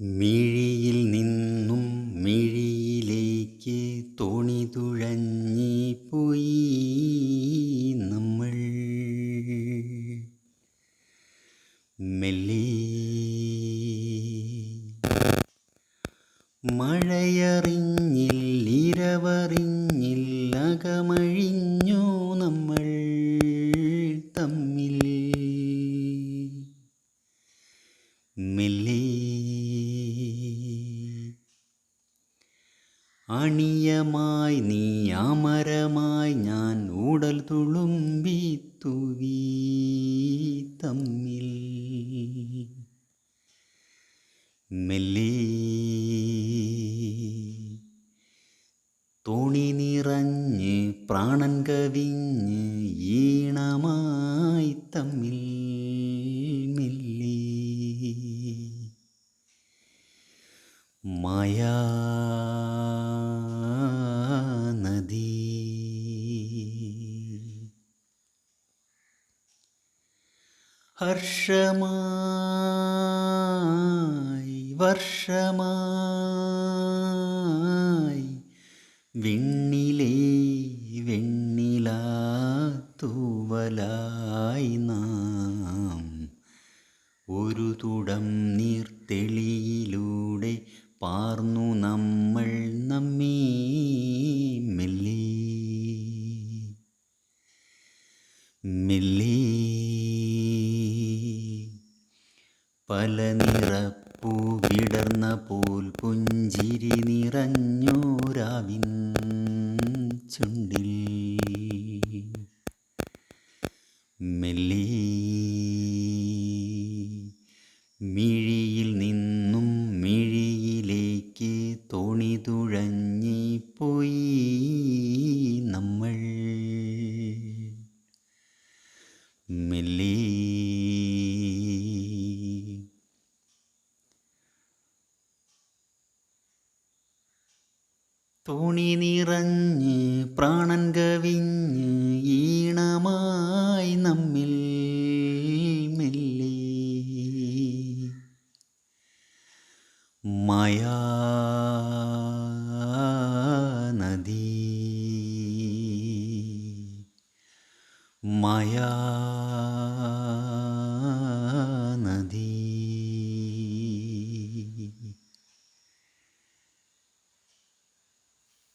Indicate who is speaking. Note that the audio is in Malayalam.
Speaker 1: മിഴിയിൽ നിന്നും മിഴിയിലേക്ക് തോണി തുഴഞ്ഞി പോയി നമ്മൾ. മെല്ലെ മഴയറിഞ്ഞിൽ ഇരവറിഞ്ഞിൽ അകമഴിഞ്ഞു അണിയമായി നീ അമരമായി ഞാൻ ഉടൽ തുളുമ്പി തുവി തമ്മിൽ. മെല്ലി തോണി നിറഞ്ഞ് പ്രാണൻ കവിഞ്ഞ് ഈണമായി തമ്മിൽ. മെല്ലി മായാ ഹർഷമായി വർഷമായി. വിണ്ണിലേ വെണ്ണില തൂവലായി നാം. ഒരു തുടം നീർത്തെളിയിലൂടെ പാർന്നു നമ്മൾ നമ്മേ മെല്ലേ. മെല്ലെ. പല നിറപ്പൂ വിടർന്ന പോൽ പുഞ്ചിരി നിറഞ്ഞോരാവിൻ ചുണ്ടിൽ. മെല്ലെ തോണി നിറഞ്ഞ് പ്രാണൻ കവിഞ്ഞ് ഈണമായി നമ്മിൽ മെല്ലെ. മായാ നദി. മായാ